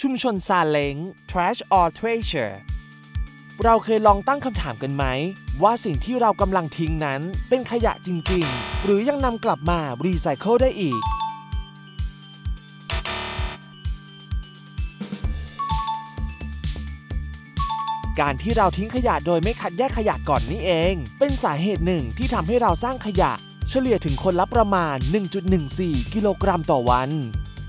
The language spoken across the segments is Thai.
ชุมชนซาเล้ง trash or treasure เราเคยลองตั้งคำถามกันไหม ว่าสิ่งที่เรากำลังทิ้งนั้นเป็นขยะจริง ๆ หรือยังนำกลับมารีไซเคิลได้อีก การที่เราทิ้งขยะโดยไม่คัดแยกขยะก่อนนี่เอง เป็นสาเหตุหนึ่งที่ทำให้เราสร้างขยะ เฉลี่ยถึงคนละประมาณ 1.14 กิโลกรัมต่อวัน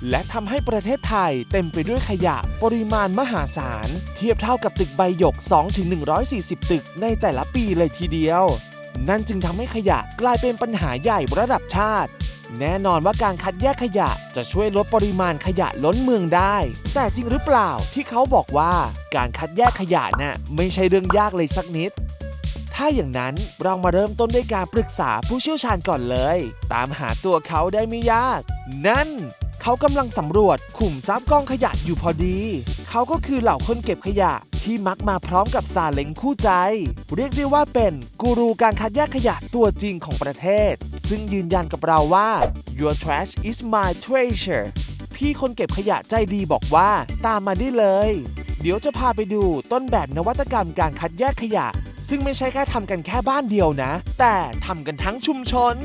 และทำให้ประเทศไทยเต็มไปด้วยขยะปริมาณมหาศาล เทียบเท่ากับตึกใบหยก 2-140 ตึกในแต่ละปีเลยทีเดียว นั่นจึงทำให้ขยะกลายเป็นปัญหาใหญ่ระดับชาติ แน่นอนว่าการคัดแยกขยะจะช่วยลดปริมาณขยะล้นเมืองได้ แต่จริงหรือเปล่าที่เขาบอกว่าการคัดแยกขยะน่ะไม่ใช่เรื่องยากเลยสักนิดถ้าอย่างนั้นเรามาเริ่มต้นด้วยการปรึกษาผู้เชี่ยวชาญก่อนเลย ตามหาตัวเขาได้ไม่ยาก นั่น เขากำลังสำรวจขุมทรัพย์กองขยะอยู่พอดี เขาก็คือเหล่าคนเก็บขยะที่มักมาพร้อมกับซาเล้งคู่ใจ เรียกได้ว่าเป็นกูรูการคัดแยกขยะตัวจริงของประเทศ ซึ่งยืนยันกับเราว่า your trash is my treasure พี่คนเก็บขยะใจดีบอกว่าตามมาได้เลย เดี๋ยวจะพาไปดูต้นแบบนวัตกรรมการคัดแยกขยะ ซึ่งไม่ใช่แค่ทำกันแค่บ้านเดียวนะ แต่ทำกันทั้งชุมชน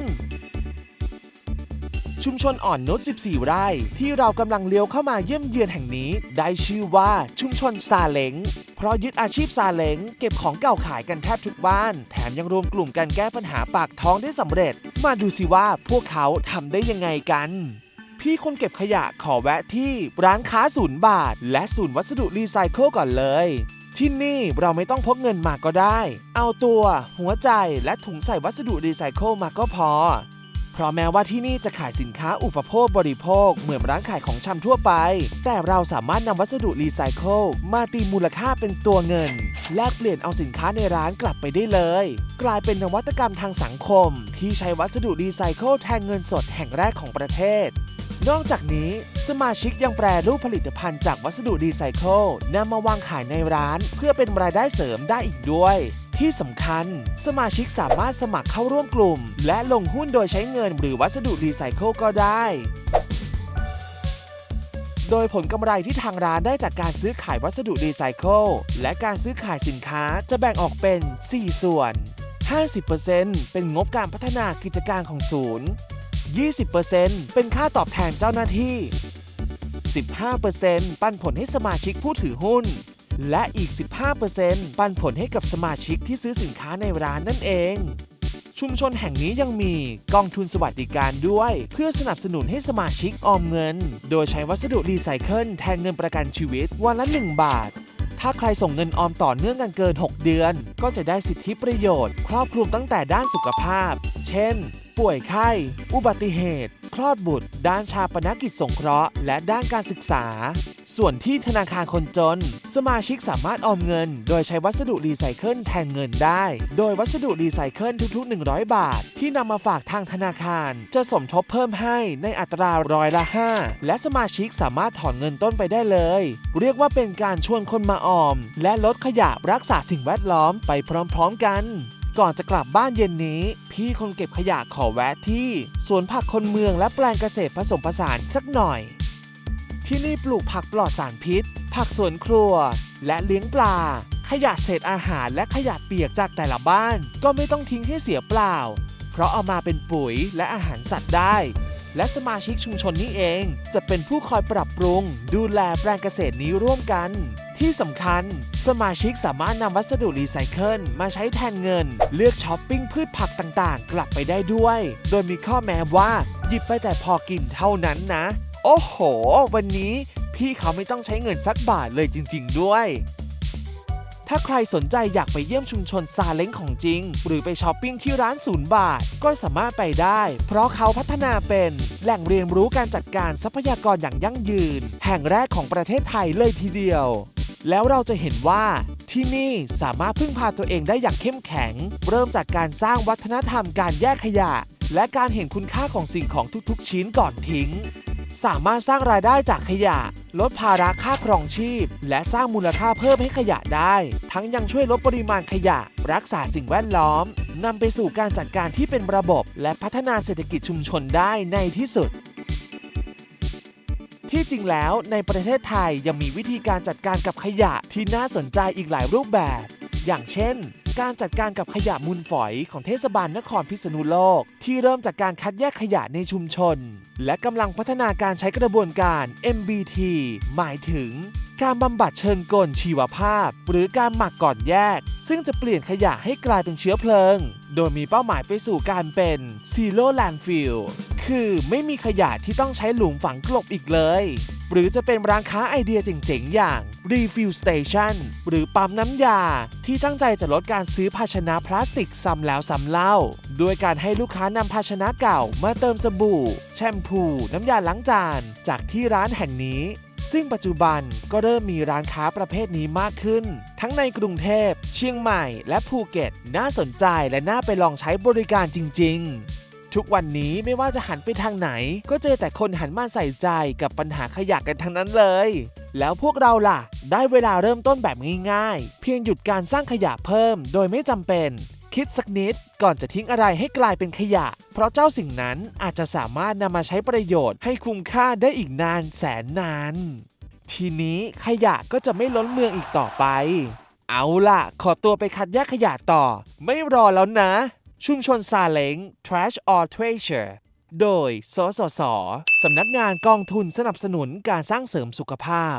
ชุมชนอ่อนนุช14 ไร่ ที่เรากำลังเลี้ยวเข้ามาเยี่ยมเยือนแห่งนี้ ได้ชื่อว่าชุมชนซาเล้งเพราะยึดอาชีพซาเล้งเก็บของเก่าขายกันแทบทุกบ้าน แถมยังรวมกลุ่มกันแก้ปัญหาปากท้องได้สำเร็จ มาดูสิว่าพวกเขาทำได้ยังไงกันพี่คนเก็บขยะขอแวะที่ร้านค้าศูนย์บาท และศูนย์วัสดุรีไซเคิลก่อนเลย ที่นี่เราไม่ต้องพกเงินมาก็ได้ เอาตัว หัวใจและถุงใส่วัสดุรีไซเคิลมาก็พอ เพราะแม้ว่าที่นี่จะขายสินค้าอุปโภคบริโภค เหมือนร้านขายของชำทั่วไป แต่เราสามารถนำวัสดุรีไซเคิลมาตีมูลค่าเป็นตัวเงิน แลกเปลี่ยนเอาสินค้าในร้านกลับไปได้เลย กลายเป็นนวัตกรรมทางสังคม ที่ใช้วัสดุรีไซเคิลแทนเงินสดแห่งแรกของประเทศนอกจากนี้สมาชิกยังแปรรูปผลิตภัณฑ์จากวัสดุรีไซเคิลนำมาวางขายในร้าน เพื่อเป็นรายได้เสริมได้อีกด้วย ที่สำคัญ สมาชิกสามารถสมัครเข้าร่วมกลุ่ม และลงหุ้นโดยใช้เงินหรือวัสดุรีไซเคิลก็ได้โดยผลกำไรที่ทางร้านได้จากการซื้อขายวัสดุรีไซเคิลและการซื้อขายสินค้าจะแบ่งออกเป็น 4 ส่วน 50%เป็นงบการพัฒนากิจการของศูนย์ 20%เป็นค่าตอบแทนเจ้าหน้าที่ 15%ปันผลให้สมาชิกผู้ถือหุ้น และอีก 15%ปันผลให้กับสมาชิกที่ซื้อสินค้าในร้านนั่นเอง ชุมชนแห่งนี้ยังมีกองทุนสวัสดิการด้วย เพื่อสนับสนุนให้สมาชิกออมเงิน โดยใช้วัสดุรีไซเคิลแทนเงินประกันชีวิตวันละ 1 บาทถ้าใครส่งเงินออมต่อเนื่องกันเกิน 6 เดือน ก็จะได้สิทธิประโยชน์ ครอบคลุมตั้งแต่ด้านสุขภาพ เช่น ป่วยไข้ อุบัติเหตุ คลอดบุตร ด้านชาปนกิจสงเคราะห์ และด้านการศึกษา ส่วนที่ธนาคารคนจน สมาชิกสามารถออมเงิน โดยใช้วัสดุรีไซเคิลแทนเงินได้ โดยวัสดุรีไซเคิลทุกๆ 100 บาท ที่นำมาฝากทางธนาคาร จะสมทบเพิ่มให้ในอัตราร้อยละ 5 และสมาชิกสามารถถอนเงินต้นไปได้เลย เรียกว่าเป็นการชวนคนมาออม และลดขยะรักษาสิ่งแวดล้อมไปพร้อม ๆ กัน ก่อนจะกลับบ้านเย็นนี้ พี่คนเก็บขยะขอแวะที่ สวนผักคนเมืองและแปลงเกษตรผสมผสานสักหน่อย ที่นี่ปลูกผักปลอดสารพิษ ผักสวนครัว และเลี้ยงปลา ขยะเศษอาหารและขยะเปียกจากแต่ละบ้าน ก็ไม่ต้องทิ้งให้เสียเปล่า เพราะเอามาเป็นปุ๋ยและอาหารสัตว์ได้ และสมาชิกชุมชนนี้เอง จะเป็นผู้คอยปรับปรุง ดูแลแปลงเกษตรนี้ร่วมกัน ที่สำคัญ สมาชิกสามารถนำวัสดุรีไซเคิลมาใช้แทนเงิน เลือกช้อปปิ้งพืชผักต่างๆ กลับไปได้ด้วย โดยมีข้อแม้ว่า หยิบไปแต่พอกินเท่านั้นนะ โอ้โห วันนี้พี่เขาไม่ต้องใช้เงินสักบาทเลยจริง ๆ ด้วย ถ้าใครสนใจอยากไปเยี่ยมชุมชนซาเล้งของจริง หรือไปช้อปปิ้งที่ร้านศูนย์บาท ก็สามารถไปได้ เพราะเขาพัฒนาเป็นแหล่งเรียนรู้การจัดการทรัพยากรอย่างยั่งยืน แห่งแรกของประเทศไทยเลยทีเดียว แล้วเราจะเห็นว่าที่นี่สามารถพึ่งพาตัวเองได้อย่างเข้มแข็ง เริ่มจากการสร้างวัฒนธรรมการแยกขยะ และการเห็นคุณค่าของสิ่งของทุกๆ ชิ้นก่อนทิ้ง สามารถสร้างรายได้จากขยะ ลดภาระค่าครองชีพ และสร้างมูลค่าเพิ่มให้ขยะได้ ทั้งยังช่วยลดปริมาณขยะ รักษาสิ่งแวดล้อมนำไปสู่การจัดการที่เป็นระบบ และพัฒนาเศรษฐกิจชุมชนได้ในที่สุด ที่จริงแล้วในประเทศไทยยังมีวิธีการจัดการกับขยะที่น่าสนใจอีกหลายรูปแบบ อย่างเช่น การจัดการกับขยะมูลฝอยของเทศบาลนครพิษณุโลก ที่เริ่มจากการคัดแยกขยะในชุมชน และกำลังพัฒนาการใช้กระบวนการ MBT หมายถึงการบำบัดเชิงกลชีวภาพ หรือการหมักก่อนแยก ซึ่งจะเปลี่ยนขยะให้กลายเป็นเชื้อเพลิง โดยมีเป้าหมายไปสู่การเป็น Zero Landfill คือไม่มีขยะที่ต้องใช้หลุมฝังกลบอีกเลย หรือจะเป็นร้านค้าไอเดียเจ๋งๆ อย่าง Refill Station หรือปั๊มน้ำยา ที่ตั้งใจจะลดการซื้อภาชนะพลาสติกซ้ำแล้วซ้ำเล่า ด้วยการให้ลูกค้านำภาชนะเก่ามาเติมสบู่ แชมพู น้ำยาล้างจาน จากที่ร้านแห่งนี้ซึ่งปัจจุบันก็เริ่มมีร้านค้าประเภทนี้มากขึ้น ทั้งในกรุงเทพ เชียงใหม่ และภูเก็ต น่าสนใจและน่าไปลองใช้บริการจริง ๆ ทุกวันนี้ไม่ว่าจะหันไปทางไหน ก็เจอแต่คนหันมาใส่ใจกับปัญหาขยะกันทั้งนั้นเลย แล้วพวกเราล่ะ ได้เวลาเริ่มต้นแบบง่ายๆ เพียงหยุดการสร้างขยะเพิ่ม โดยไม่จำเป็น คิดสักนิดก่อนจะทิ้งอะไรให้กลายเป็นขยะ เพราะเจ้าสิ่งนั้นอาจจะสามารถนำมาใช้ประโยชน์ให้คุ้มค่าได้อีกนานแสนนาน ทีนี้ขยะก็จะไม่ล้นเมืองอีกต่อไป เอาล่ะ ขอตัวไปคัดแยกขยะต่อ ไม่รอแล้วนะ ชุมชนซาเล้ง Trash or Treasure โดย สสส สำนักงานกองทุนสนับสนุนการสร้างเสริมสุขภาพ